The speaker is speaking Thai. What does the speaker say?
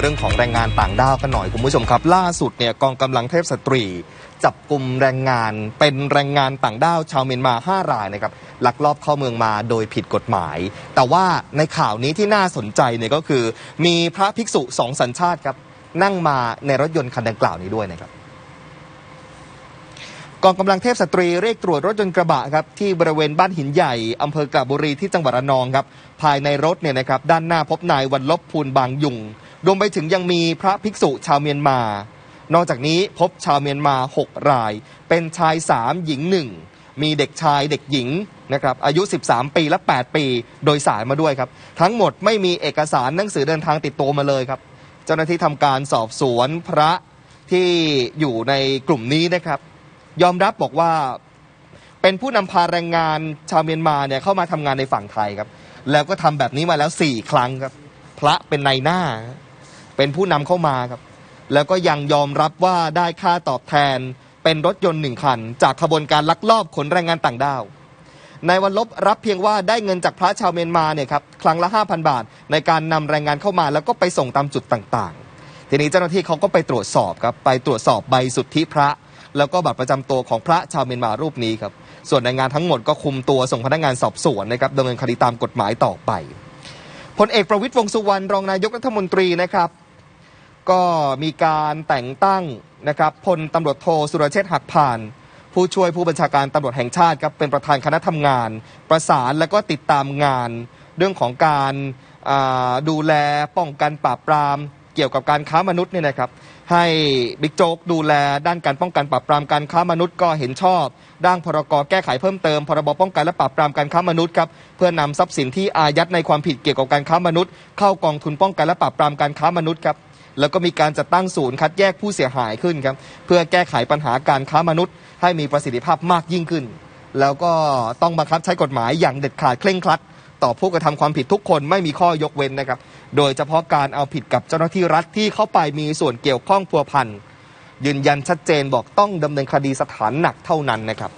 เรื่องของแรงงานต่างด้าวกันหน่อยคุณผู้ชมครับ ล่าสุดเนี่ยกองกำลังเทพสตรี จับกลุ่มแรงงานเป็นแรงงานต่างด้าวชาวเมียนมา 5 รายนะครับลักลอบเข้าเมืองมาโดยผิดกฎหมาย แต่ว่าในข่าวนี้ที่น่าสนใจเนี่ยก็คือ มีพระภิกษุสองสัญชาติครับนั่งมาในรถยนต์คันดังกล่าวนี้ด้วยนะครับกองกำลังเทพสตรีเรียกตรวจรถยนต์กระบะครับที่บริเวณบ้านหินใหญ่อำเภอกระบุรีที่จังหวัดระนองครับภายในรถเนี่ยนะครับด้านหน้าพบนายวันลบพูนบางยุง รวมไปถึงยังมีพระภิกษุชาวเมียนมา นอกจากนี้พบชาวเมียนมา 6 ราย เป็นชาย 3 หญิง 1 มีเด็กชายเด็กหญิงนะครับอายุ 13 ปีและ 8 ปี โดยสารมาด้วยครับ ทั้งหมดไม่มีเอกสารหนังสือเดินทางติดตัวมาเลยครับ เจ้าหน้าที่ทำการสอบสวนพระที่อยู่ในกลุ่มนี้นะครับ ยอมรับบอกว่าเป็นผู้นำพาแรงงานชาวเมียนมาเนี่ยเข้ามาทำงานในฝั่งไทยครับ แล้วก็ทำแบบนี้มาแล้ว 4 ครั้งครับ พระเป็นในายหน้า เป็นผู้นำเข้ามาครับ แล้วก็ยังยอมรับว่าได้ค่าตอบแทน เป็นรถยนต์หนึ่งคัน จากขบวนการลักลอบขนแรงงานต่างด้าวในวันลบรับเพียงว่าได้เงินจากพระชาวเมียนมาเนี่ยครับครั้งละ 5,000 บาท ในการนำแรงงานเข้ามาแล้วก็ไปส่งตามจุดต่างๆ ทีนี้เจ้าหน้าที่เขาก็ไปตรวจสอบครับไปตรวจสอบใบสุทธิพระ แล้วก็บัตรประจำตัวของพระชาวเมียนมารูปนี้ครับส่วนแรงงานทั้งหมดก็คุมตัวส่งพนักงานสอบสวนนะครับดำเนินคดีตามกฎหมายต่อไปพลเอกประวิตยวงสุวรรณรองนายกรัฐมนตรีนะครับ ก็มีการแต่งตั้งนะครับพลตำรวจโทสุรเชษฐ์หักผ่าน ผู้ช่วยผู้บัญชาการตำรวจแห่งชาติครับเป็นประธานคณะทำงาน ประสานและก็ติดตามงาน เรื่องของการดูแลป้องกันปราบปรามเกี่ยวกับการค้ามนุษย์เนี่ยนะครับ ให้บิ๊กโจ๊กดูแลด้านการป้องกันปราบปรามการค้ามนุษย์ก็เห็นชอบด้านพรกแก้ไขเพิ่มเติมพรบป้องกันและปราบปรามการค้ามนุษย์ครับเพื่อนำทรัพย์สินที่อายัดในความผิดเกี่ยวกับการค้ามนุษย์ เข้ากองทุนป้องกันและปราบปรามการค้ามนุษย์ครับ แล้วก็มีการจัดตั้งศูนย์คัดแยกผู้เสียหายขึ้นครับเพื่อแก้ไขปัญหาการค้ามนุษย์ ให้มีประสิทธิภาพมากยิ่งขึ้น แล้วก็ต้องบังคับใช้กฎหมายอย่างเด็ดขาดเคร่งครัด ต่อผู้กระทำความผิดทุกคนไม่มีข้อยกเว้นนะครับโดยเฉพาะการเอาผิดกับเจ้าหน้าที่รัฐที่เข้าไปมีส่วนเกี่ยวข้องพัวพันยืนยันชัดเจนบอกต้องดำเนินคดีสถานหนักเท่านั้นนะครับ